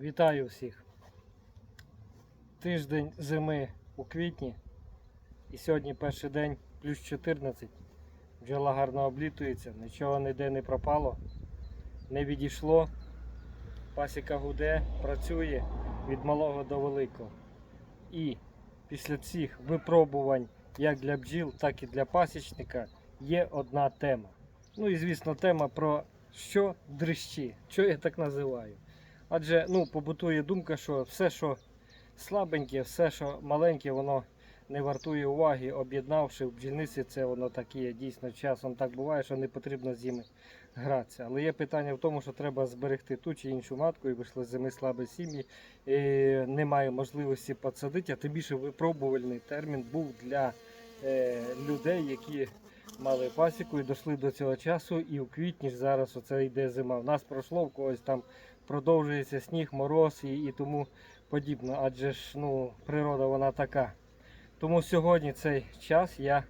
Вітаю всіх. Тиждень зими у квітні. І сьогодні перший день плюс 14. Бджола гарно облітується, нічого ніде не пропало, не відійшло. Пасіка гуде, працює від малого до великого. І після цих випробувань як для бджіл, так і для пасічника є одна тема. Ну і звісно, тема про що дрищі, що я так називаю. Адже ну, побутує думка, що все, що слабеньке, все, що маленьке, воно не вартує уваги, об'єднавши в бджільниці, це воно таке дійсно часом так буває, що не потрібно з ними гратися. Але є питання в тому, що треба зберегти ту чи іншу матку, і вийшли з зими слабі сім'ї. І немає можливості посадити, а тим більше випробувальний термін був для е, людей, які мали пасіку і дійшли до цього часу. І в квітні ж зараз оце йде зима. В нас пройшло, в когось там продовжується сніг, мороз і, і тому подібне. Адже ж ну, природа вона така. Тому сьогодні цей час я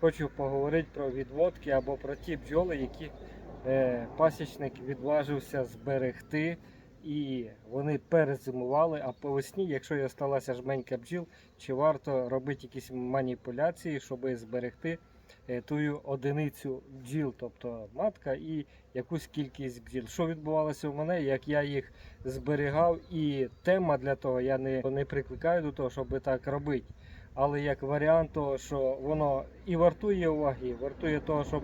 хочу поговорити про відводки або про ті бджоли, які е, пасічник відважився зберегти. І вони перезимували, а по весні, якщо і осталася жменька бджіл, чи варто робити якісь маніпуляції, щоб зберегти тую одиницю бджіл, тобто матка і якусь кількість бджіл. Що відбувалося в мене, як я їх зберігав, і тема для того я не, не прикликаю до того, щоб так робити. Але як варіант того, що воно і вартує уваги, вартує того, щоб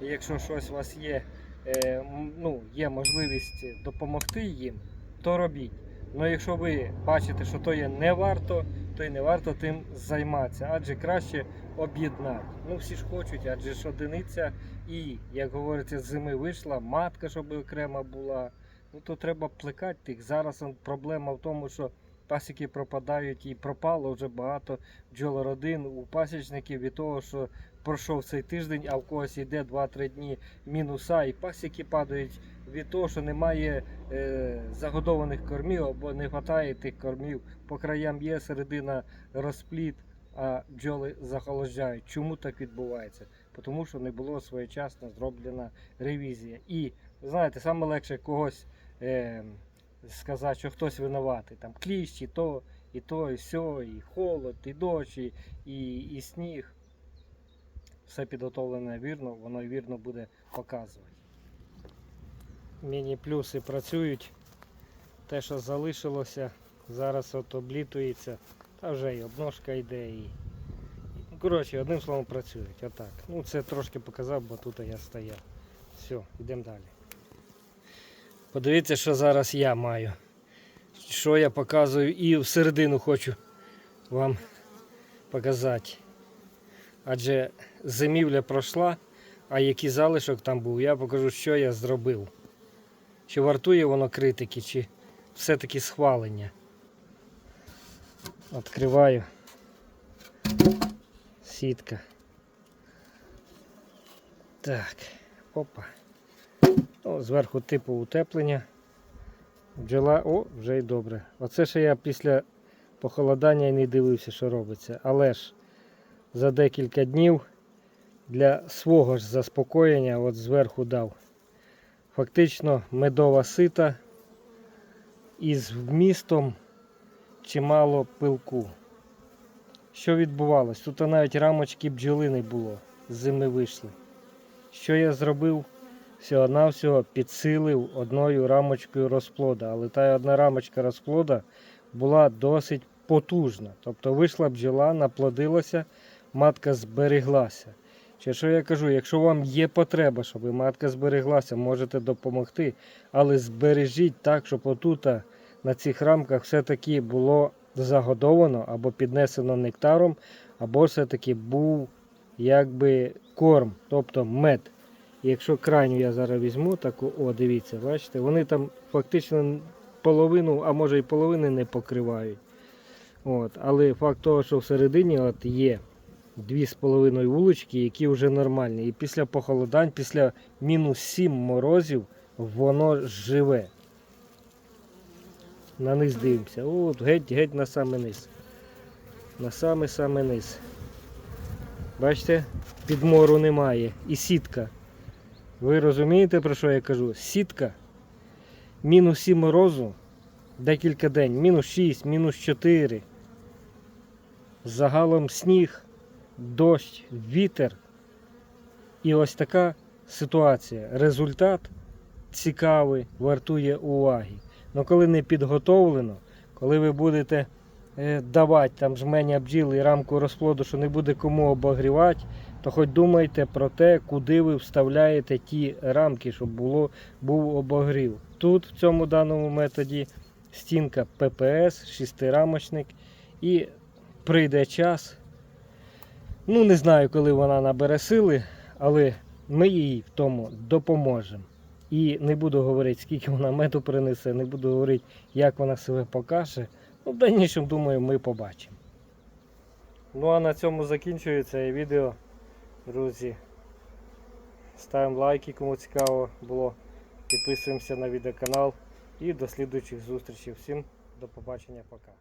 якщо щось у вас є, е, ну, є можливість допомогти їм, то робіть. Ну якщо ви бачите, що то є не варто, то й не варто тим займатися, адже краще об'єднати. Ну всі ж хочуть, адже ж одиниця і, як говориться, з зими вийшла, матка, щоб окрема була. Ну то треба плекати тих. Зараз проблема в тому, що пасіки пропадають і пропало вже багато бджолородин у пасічників від того, що пройшов цей тиждень, а в когось йде 2-3 дні мінуса, і пасіки падають від того, що немає е, загодованих кормів або не вистачає тих кормів. По краям є середина розпліт, а бджоли захолоджають. Чому так відбувається? Тому що не було своєчасно зроблена ревізія. І знаєте, саме легше когось е, сказати, що хтось винуватий. Там кліщ, і то, і то, і сьо, і холод, і дощ, і, і, і сніг. Все підготовлене вірно, воно вірно буде показувати. Міні-плюси працюють. Те, що залишилося, зараз от облітується. Та вже і обножка йде. І... Коротше, одним словом працюють. Отак. Ну це трошки показав, бо тут я стояв. Все, йдемо далі. Подивіться, що зараз я маю. Що я показую і всередину хочу вам показати. Адже зимівля пройшла, а який залишок там був, я покажу, що я зробив. Чи вартує воно критики, чи все-таки схвалення. Відкриваю. Сітка. Так, опа. О, зверху типу утеплення. Бджола, о, вже й добре. Оце ще я після похолодання і не дивився, що робиться. Але ж за декілька днів для свого ж заспокоєння от зверху дав. Фактично медова сита із вмістом чимало пилку. Що відбувалось? Тут навіть рамочки бджоли не було, з зими вийшли. Що я зробив? Всього-навсього підсилив одною рамочкою розплода. Але та одна рамочка розплода була досить потужна. Тобто вийшла бджола, наплодилася, матка збереглася. Чи що я кажу, якщо вам є потреба, щоб матка збереглася, можете допомогти. Але збережіть так, щоб отут на цих рамках все-таки було загодовано або піднесено нектаром, або все-таки був якби корм, тобто мед. Якщо крайню я зараз візьму, таку, о, дивіться, бачите, вони там фактично половину, а може і половини не покривають. От, Але факт того, що всередині от є дві з половиною вулички, які вже нормальні. І після похолодань, після мінус 7 морозів, воно живе. На низ дивимося. От, геть, геть на саме низ. На саме саме низ. Бачите, підмору немає. І сітка. Ви розумієте, про що я кажу? Сітка, мінус 7 морозу, декілька день, мінус 6, мінус 4. Загалом сніг, дощ, вітер. І ось така ситуація. Результат цікавий, вартує уваги. Але коли не підготовлено, коли ви будете е, давати там жменя бджіл і рамку розплоду, що не буде кому обогрівати, то хоч думайте про те, куди ви вставляєте ті рамки, щоб було, був обогрів. Тут в цьому даному методі стінка ППС, шестирамочник, і прийде час. Ну, не знаю, коли вона набере сили, але ми їй в тому допоможемо. І не буду говорити, скільки вона меду принесе, не буду говорити, як вона себе покаже. Ну, в дальнішому, думаю, ми побачимо. Ну а на цьому закінчується відео, друзі. Ставимо лайки, кому цікаво було. Підписуємося на відеоканал і до слідуючих зустрічей. Всім до побачення, пока.